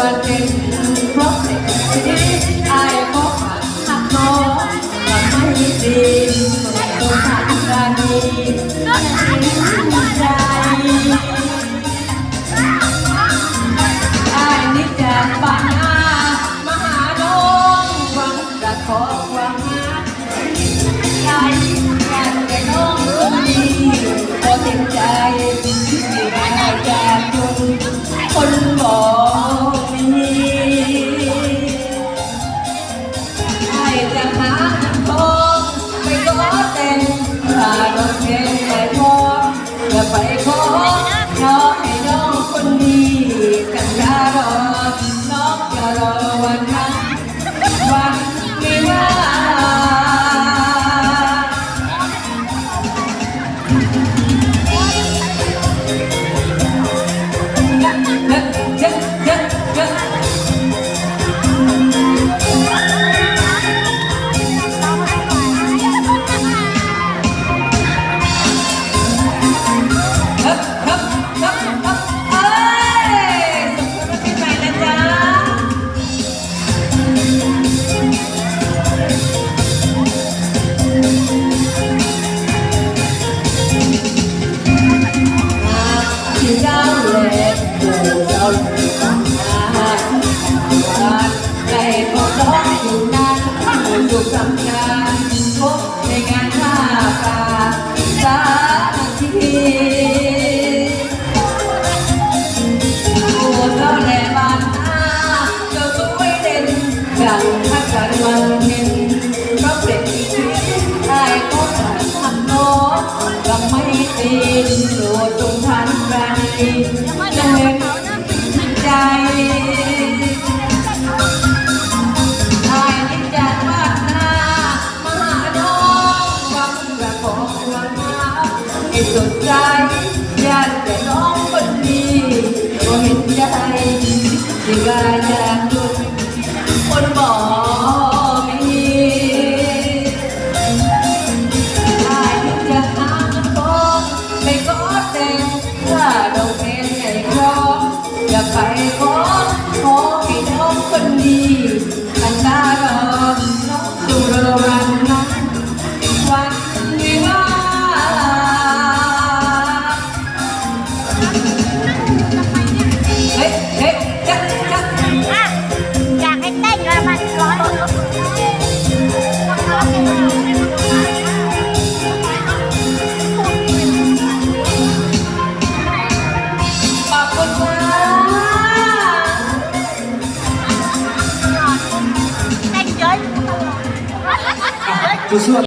วันหนึ่งเพราะในคืนนี้อายก็ขาหักน้องหลัไม่ดีต้องขาดรานีในใจไอ้นี่จากบ้านามหาน้องหวังจะขอควังหาใจอยากน้องคนดีพอเต็มใจที่ได้จากคนคนบอก again. ก็ร้องอยู่นั้นผู้สุขทำงานพบในงานท่าปลาสาทีตัวเจ้าแหล่บานตาเจ้าสวยเด่นดังทักกันวันเห็นเพราะเด็กชีวิตได้ก็ขาดทำน้องก็ไม่ตีนโดดตรงทันไรจะเห็น เ